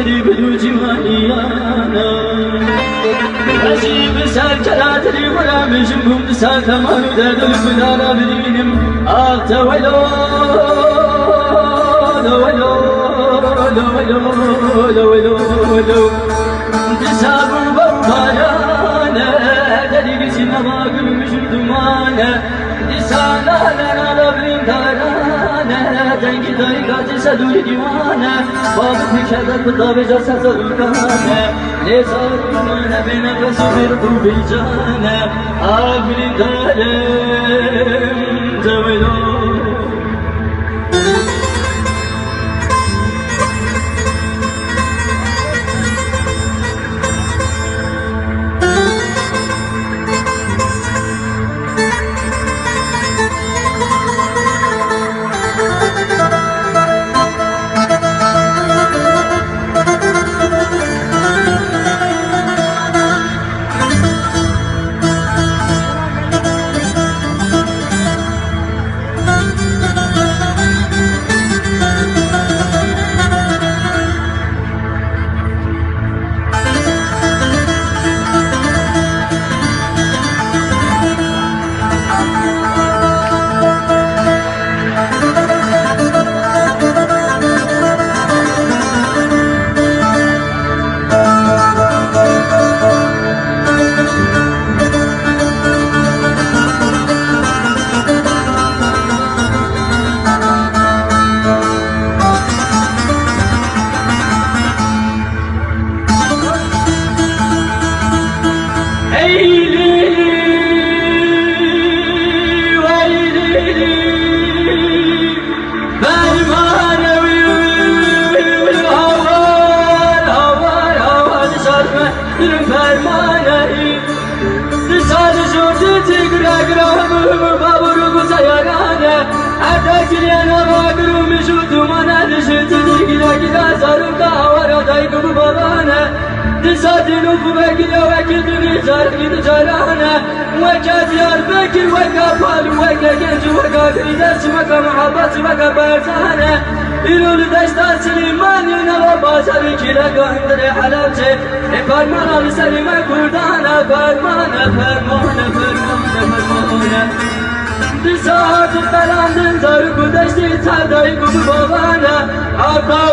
تري بدو جواني أنا عشي بسال جلات لي ولا مجمهم بسال ثمان وداد البدارة بدينهم آغت ولو ولو ولو ولو ولو انتساب وبرمانا تري بسنا ضاقم مجردمانا انتسانا لنا dumane Disana lana da brindarane Dengi dayı kaçı seduri divane Babı pikerde kıta ve jasa zarukane Ne zarumane be nefesu bir bu bilcane Ah brindarem Cevelo Eylül, zargı carane. Veka diyar bekir, veka pal, veka genç, veka fides, veka muhabbet, veka berzane. İrul deşta Süleyman yine bazar ikile gönderi halepçe E ferman al selime kurdana fermane fermane fermane fermane Dışarı belandın zarı kudeşti terdayı kubu babana Arka